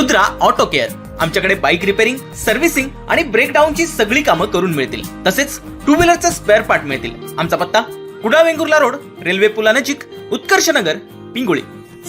Rudra auto care. आमच्याकडे bike repairing servicing आणि ब्रेकडाऊनची सगळी कामं करून मिळतील. तसेच टू व्हीलरचे स्पेअर पार्ट मिळतील. आमचा पत्ता कुडा वेंगुर्ला रोड रेल्वे पुलानजीक उत्कर्ष नगर पिंगुळी.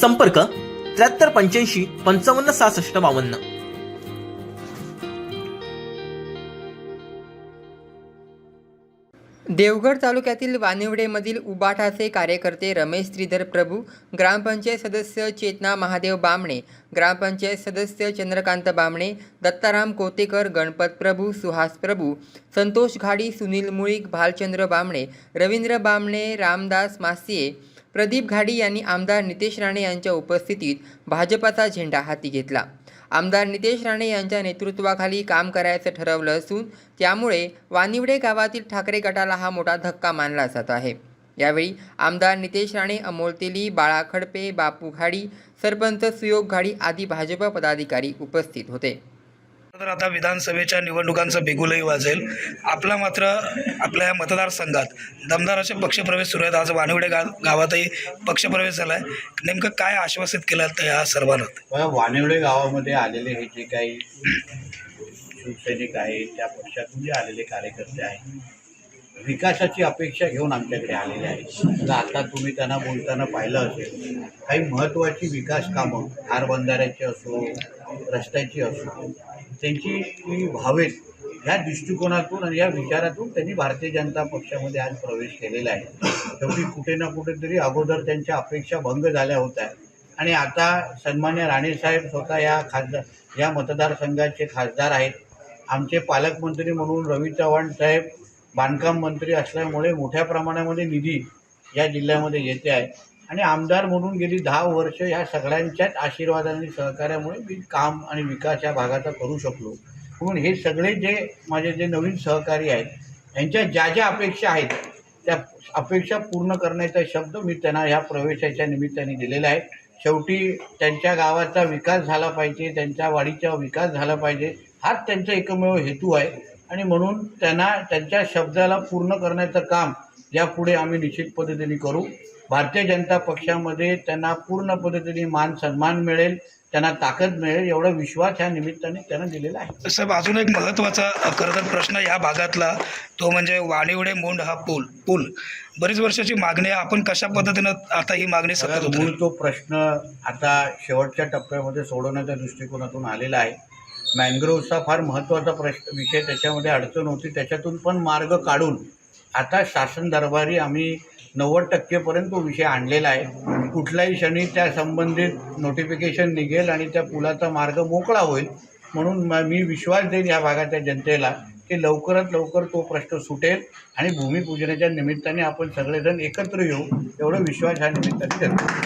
संपर्क त्र्याहत्तर पंच्याऐंशी पंचावन्न सहासष्ट बावन्न. देवगड तालुक्यातील वानिवडेमधील उबाठाचे कार्यकर्ते रमेश श्रीधर प्रभू ग्रामपंचायत सदस्य चेतना महादेव बामणे ग्रामपंचायत सदस्य चंद्रकांत बामणे दत्ताराम कोतेकर गणपत प्रभू सुहास प्रभू संतोष घाडी सुनील मुळीक भालचंद्र बामणे रवींद्र बामणे रामदास मासिये प्रदीप घाडी यांनी आमदार नितेश राणे यांच्या उपस्थितीत भाजपाचा झेंडा हाती घेतला. आमदार नितेश राणे यांच्या नेतृत्वाखाली काम करायचं ठरवलं असून त्यामुळे वानिवडे गावातील ठाकरे गटाला हा मोठा धक्का मानला जात आहे. यावेळी आमदार नितेश राणे अमोल तेली बाळा खडपे बापू घाडी सरपंच सुयोग घाडी आदी भाजप पदाधिकारी उपस्थित होते. तर आता विधानसभेच्या निवडणुकांचं बिगुलही वाजेल. आपला मात्र आपल्या या मतदारसंघात दमदार असे पक्षप्रवेश सुरू आहेत. आज वानिवडे गा गावातही पक्षप्रवेश झाला आहे नेमकं काय आश्वासित केलं तर या सर्वांना? वानवडे वानिवडे गावामध्ये आलेले हे जे काही शिवसैनिक आहेत त्या पक्षातून जे आलेले कार्यकर्ते आहेत विकासाची अपेक्षा घेऊन आमच्याकडे आलेले आहेत. आता तुम्ही त्यांना बोलताना पाहिलं असेल काही महत्त्वाची विकास कामं हार बंधाऱ्याची असो रस्त्याची असो त्यांची ती व्हावेत ह्या दृष्टिकोनातून आणि या विचारातून त्यांनी भारतीय जनता पक्षामध्ये आज प्रवेश केलेला आहे. शेवटी कुठे ना कुठेतरी अगोदर त्यांच्या अपेक्षा भंग झाल्या होत्या. आणि आता सन्मान्य राणेसाहेब स्वतः या खासदार या मतदारसंघाचे खासदार आहेत. आमचे पालकमंत्री म्हणून रवी चव्हाण साहेब बांधकाम मंत्री असल्यामुळे मोठ्या प्रमाणामध्ये निधी या जिल्ह्यामध्ये येते आहे. आणि आमदार म्हणून गेली दहा वर्ष या सगळ्यांच्याच आशीर्वाद आणि सहकार्यामुळे मी काम आणि विकास या भागाचा करू शकलो. म्हणून हे सगळे जे माझे जे नवीन सहकारी आहेत यांच्या ज्या ज्या अपेक्षा आहेत त्या अपेक्षा पूर्ण करण्याचा शब्द मी त्यांना ह्या प्रवेशाच्या निमित्ताने दिलेला आहे. शेवटी त्यांच्या गावाचा विकास झाला पाहिजे त्यांच्या वाडीचा विकास झाला पाहिजे हाच त्यांचा एकमेव हेतू आहे. आणि म्हणून त्यांना त्यांच्या शब्दाला पूर्ण करण्याचं काम यापुढे आम्ही निश्चित पद्धतीने करू. भारतीय जनता पक्षामध्ये त्यांना पूर्ण पद्धतीने मान सन्मान मिळेल त्यांना ताकद मिळेल एवढा विश्वास ह्या निमित्ताने त्यांना दिलेला आहे. साहेब अजून एक महत्त्वाचा खरं तर प्रश्न या भागातला तो म्हणजे वाणिवडे मोंड हा पूल पूल. बरीच वर्षाची मागणी आहे आपण कशा पद्धतीनं आता ही मागणी सतत मूळ तो प्रश्न आता शेवटच्या टप्प्यामध्ये सोडवण्याच्या दृष्टिकोनातून आलेला आहे. मॅनग्रोव्हचा फार महत्त्वाचा प्रश्न विषय त्याच्यामध्ये अडचण होती त्याच्यातून पण मार्ग काढून आता शासन दरबारी आम्ही नव्वद टक्केपर्यंत तो विषय आणलेला आहे. कुठल्याही क्षणी त्या संबंधित नोटिफिकेशन निघेल आणि त्या पुलाचा मार्ग मोकळा होईल. म्हणून मी विश्वास देईन या भागाच्या जनतेला की लवकरात लवकर तो प्रश्न सुटेल आणि भूमिपूजनाच्या निमित्ताने आपण सगळेजण एकत्र येऊ. एवढा विश्वास ह्या निमित्ताने देतो